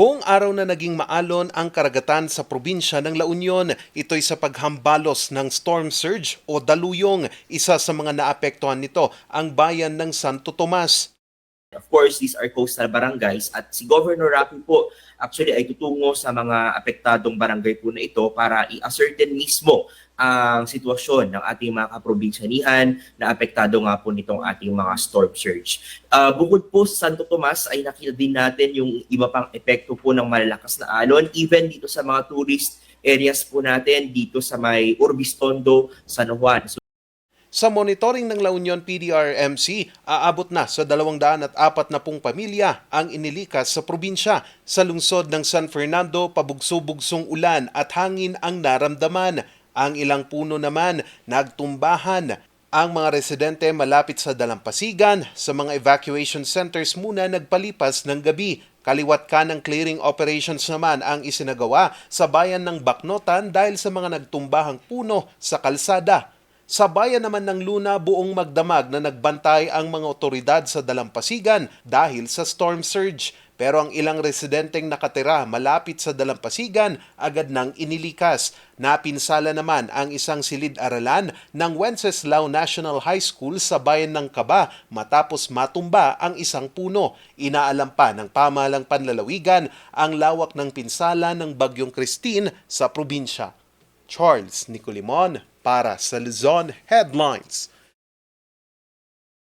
Buong araw na naging maalon ang karagatan sa probinsya ng La Union. Ito'y sa paghambalos ng storm surge o daluyong. Isa sa mga naapektuhan nito ang bayan ng Santo Tomas. Of course, these are coastal barangays at si Governor Rapi po actually ay tutungo sa mga apektadong barangay po na ito para i-ascertain mismo ang sitwasyon ng ating mga kaprobinsyanihan na apektado nga po nitong ating mga storm surge. Uh, bukod po sa Santo Tomas ay nakita din natin yung iba pang epekto po ng malalakas na alon even dito sa mga tourist areas po natin dito sa may Urbistondo, San Juan. So, Sa monitoring ng La Union PDRMC, aabot na sa 240 pamilya ang inilikas sa probinsya. Sa lungsod ng San Fernando, pabugso-bugsong ulan at hangin ang naramdaman. Ang ilang puno naman nagtumbahan. Ang mga residente malapit sa dalampasigan sa mga evacuation centers muna nagpalipas ng gabi. Kaliwat ka ng clearing operations naman ang isinagawa sa bayan ng Baknotan dahil sa mga nagtumbahang puno sa kalsada. Sa bayan naman ng Luna, buong magdamag na nagbantay ang mga otoridad sa dalampasigan dahil sa storm surge. Pero ang ilang residenteng nakatira malapit sa dalampasigan agad nang inilikas. Napinsala naman ang isang silid-aralan ng Wenceslao National High School sa bayan ng Kaba matapos matumba ang isang puno. Inaalam pa ng pamahalang panlalawigan ang lawak ng pinsala ng Bagyong Christine sa probinsya. Charles Nicolimon para sa Luzon Headlines.